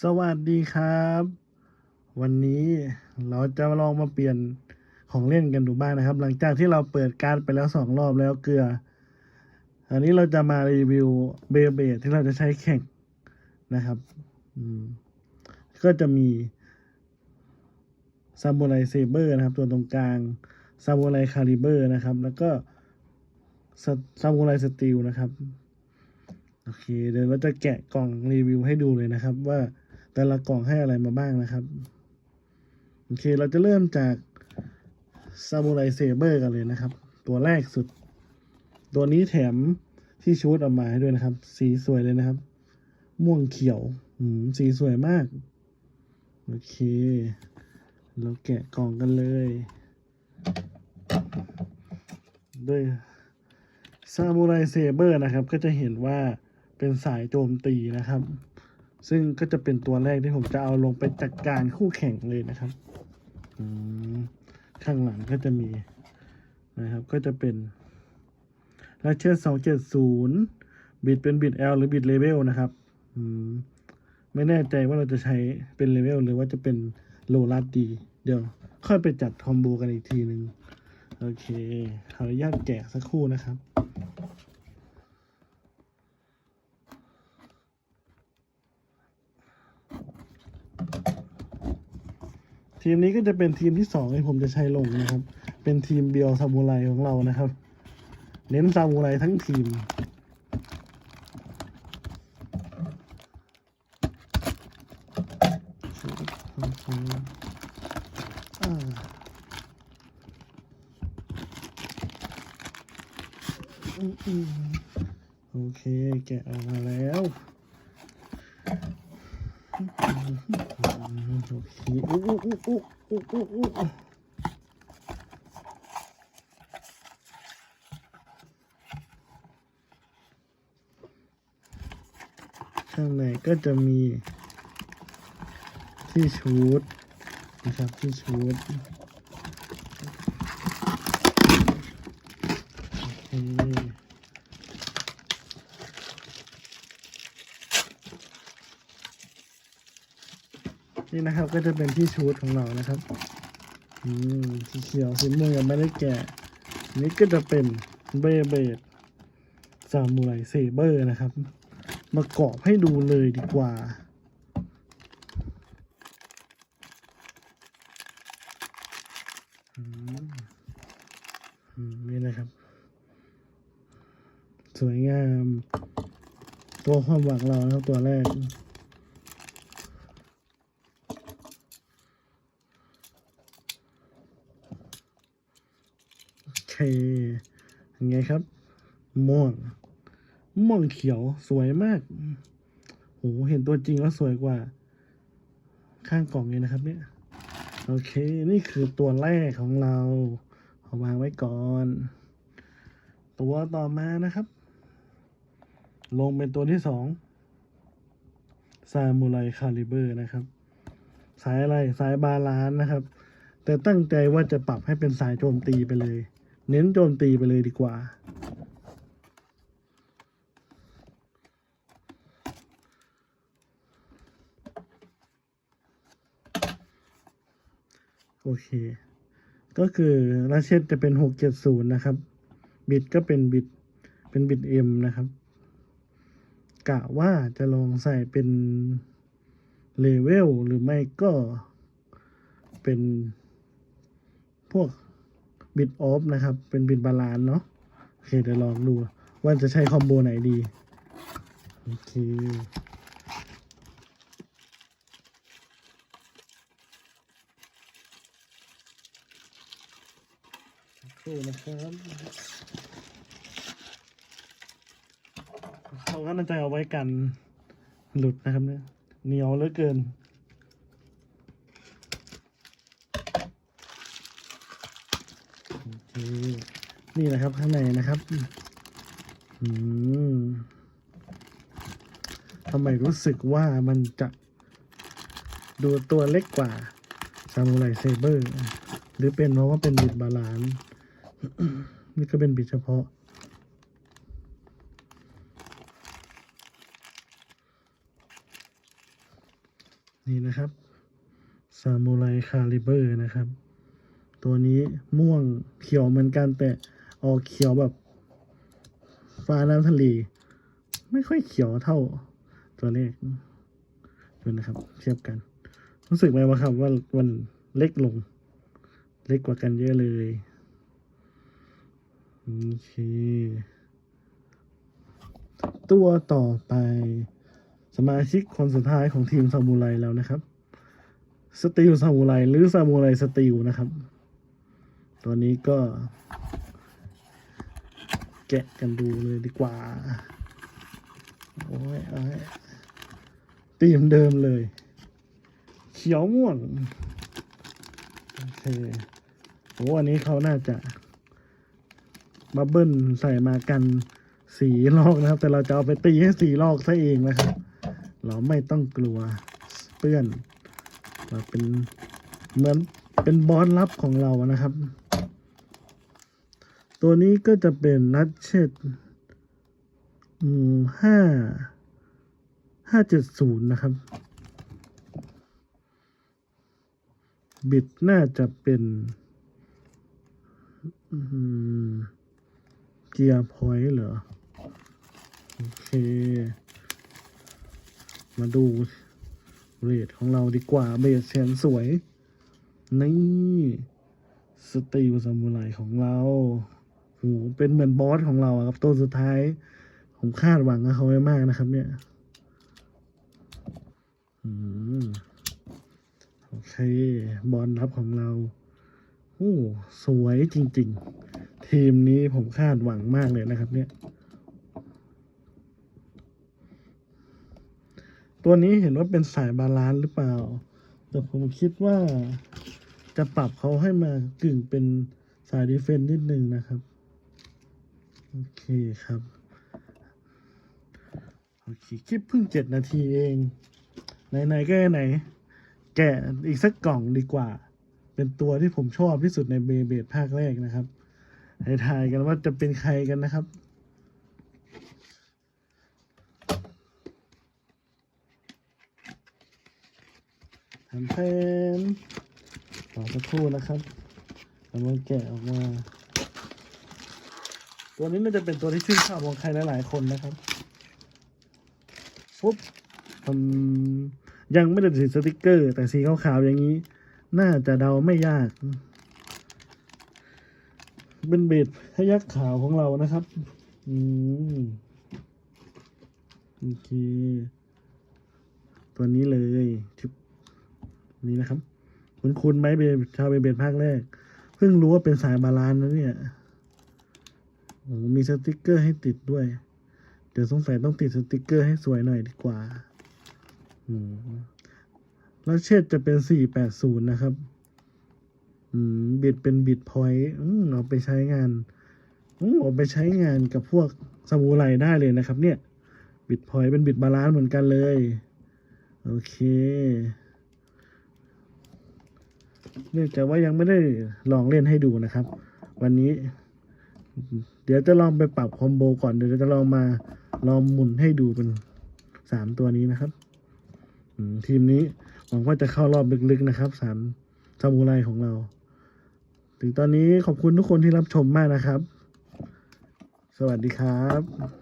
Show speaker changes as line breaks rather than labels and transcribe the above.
สวัสดีครับ วันนี้เราจะลองมาเปลี่ยนของเล่นกันดูบ้างนะครับ หลังจากที่เราเปิดการไปแล้วสองรอบแล้วเกลือ อันนี้เราจะมารีวิวเบเบดที่เราจะใช้แข่งนะครับอืมก็จะมีซามูไรเซเบอร์นะครับ ตัวตรงกลางซามูไรคาลิเบอร์นะครับ แล้วก็ซามูไรสตีลนะครับ โอเค เดี๋ยวเราจะแกะกล่องรีวิวให้ดูเลยนะครับว่า แต่ละกล่องให้อะไรมาบ้างนะครับ โอเคเราจะเริ่มจากซามูไรเซเบอร์กันเลยนะครับ ตัวแรกสุด ตัวนี้แถมที่ชูดออกมาให้ด้วยนะครับ สีสวยเลยนะครับ ม่วงเขียวอืมสีสวยมาก โอเค เราแกะกล่องกันเลย ด้วยซามูไรเซเบอร์นะครับ ก็จะเห็นว่าเป็นสายโจมตีนะครับ ซึ่งก็จะเป็นตัวแรกที่ผมจะเอาลงไปจัดการคู่แข่งเลยนะครับอืมข้างหลังก็จะมีนะครับ ก็จะเป็นราเชอร์สองเจ็ดศูนย์บิดเป็นบิด L หรือบิดเลเวลนะครับอืมไม่แน่ใจว่าเราจะใช้เป็นเลเวลหรือว่าจะเป็นโลลัดดี เดี๋ยวค่อยไปจัดคอมโบกันอีกทีหนึ่งโอเคขออนุญาตแกะสักครู่นะครับ ทีมนี้ก็จะเป็นทีมที่สองที่ผมจะใช้ลงนะครับ เป็นทีมเบียวซามูไรของเรานะครับ เน้นซามูไรทั้งทีมอ่าอืมอืมโอเค แกะออกมาแล้ว โอเคอู้อู้อู้อู้อู้อู้อู้ข้างในก็จะมีที่ชูดนะครับที่ชูดโอเค นี่นะครับก็จะเป็นที่ชูดของเรานะครับ อืมสีเขียวสีม่วงยังไม่ได้แกะนี่ก็จะเป็นเบเบดซามูไรเซเบอร์นะครับ มากรอบให้ดูเลยดีกว่าอืมอืมนี่นะครับ สวยงาม ตัวความหวังเรานะครับตัวแรก โอเค ยังไงครับ ม่วง ม่วงเขียวสวยมากโหเห็นตัวจริงแล้วสวยกว่า ข้างกล่องเลยนะครับ เนี่ย โอเค นี่คือตัวแรกของเราเอาวางไว้ก่อน ตัวต่อมานะครับ ลงเป็นตัวที่สองซามูไรคาลิเบอร์นะครับ สายอะไร สายบาลานนะครับ แต่ตั้งใจว่าจะปรับให้เป็นสายโจมตีไปเลย เน้นโจมตีไปเลยดีกว่า โอเค ก็คือราเชตจะเป็นหกเจ็ดศูนย์นะครับ บิดก็เป็นบิดเป็นบิดเอ็มนะครับ กะว่าจะลองใส่เป็นเลเวลหรือไม่ก็เป็นพวก บิดออฟนะครับ เป็นบิดบาลานซ์เนาะโอเคเดี๋ยวลองดูว่าจะใช้คอมโบไหนดี โอเคครู่นะครับเราก็น่าจะเอาไว้กันหลุดนะครับเนี่ยเหนียวเหลือเกิน โอเค นี่แหละครับข้างในนะครับอืมทำไมรู้สึกว่ามันจะดูตัวเล็กกว่าซามูไรเซเบอร์ หรือเป็นเพราะว่าเป็นบิดบาลานนี่ก็เป็นบิดเฉพาะ นี่นะครับซามูไรคาลิเบอร์นะครับ ตัวนี้ม่วงเขียวเหมือนกันแต่ออกเขียวแบบ ฟ้าน้ำทะเลไม่ค่อยเขียวเท่าตัวเลขดูนะครับ เทียบกัน รู้สึกไหมว่าครับว่ามันเล็กลง เล็กกว่ากันเยอะเลยโอเคตัวต่อไปสมาชิกคนสุดท้ายของทีมซามูไรแล้วนะครับ สตีลซามูไรหรือซามูไรสตีลนะครับ ตัวนี้ก็ แกะกันดูเลยดีกว่า โอ้ยโอ้ยตีมเดิมเลย เขียวม่วงโอเคโอ้อันนี้เขาน่าจะบับเบิ้ลใส่มากันสีลอกนะครับ แต่เราจะเอาไปตีให้สีลอกซะเองนะครับ เราไม่ต้องกลัวเปื้อนเราเป็นเหมือนเป็นบอสลับของเรานะครับ ตัวนี้ก็จะเป็นนัดเช็ดห้าห้าเจ็ดศูนย์นะครับ บิดน่าจะเป็นเกียร์พอยต์เหรอ โอเค มาดูเรทของเราดีกว่าเบสแสนสวย นี่ สตีลซามูไรของเรา เป็นเหมือนบอสของเราครับตัวสุดท้าย ผมคาดหวังกับเขาไว้มากนะครับ เนี่ยอืมโอเค บอลรับของเราโอ้สวยจริง ๆ ทีมนี้ผมคาดหวังมากเลยนะครับ เนี่ย ตัวนี้เห็นว่าเป็นสายบาลานซ์หรือเปล่า แต่ผมคิดว่าจะปรับเขาให้มากึ่งเป็นสายดีเฟนส์นิดนึงนะครับ โอเคครับ โอเค คลิปเพิ่งเจ็ดนาทีเอง ไหนๆก็ไหน แกะอีกสักกล่องดีกว่า เป็นตัวที่ผมชอบที่สุดในเบเบดภาคแรกนะครับ ให้ทายกันว่าจะเป็นใครกันนะครับแผ่นแผ่อสักครู่นะครับกำลังแกะออกมา ตัวนี้น่าจะเป็นตัวที่ชื่นชอบของใครหลายๆคนนะครับปุ๊บยังไม่ได้ติดสติกเกอร์ แต่สีขาวๆอย่างนี้ น่าจะเดาไม่ยากเป็นเบดพยักขาวของเรานะครับ อืมโอเค ตัวนี้เลยชิบนี่นะครับ คุณคุณไหมเบชาวเบเบดภาคแรก เพิ่งรู้ว่าเป็นสายบาลานนะเนี่ย โอ้มีสติกเกอร์ให้ติดด้วย เดี๋ยวสงสัยต้องติดสติกเกอร์ให้สวยหน่อยดีกว่าอืมแล้วเชดจะเป็น480นย์นะครับ อืม บิดเป็นบิดพอยต์เอาไปใช้งานอืเอาไปใช้งานกับพวกสมูไรได้เลยนะครับ เนี่ย บิดพอยต์เป็นบิดบาลานซ์เหมือนกันเลย โอเคเนื่องจากว่ายังไม่ได้ลองเล่นให้ดูนะครับ วันนี้ เดี๋ยวจะลองไปปรับคอมโบก่อนเดี๋ยวจะลองมาลองหมุนให้ดูเป็นสามตัวนี้นะครับทีมนี้หวังว่าจะเข้ารอบลึกๆนะครับสามซามูไรของเรา ถึงตอนนี้ขอบคุณทุกคนที่รับชมมากนะครับ สวัสดีครับ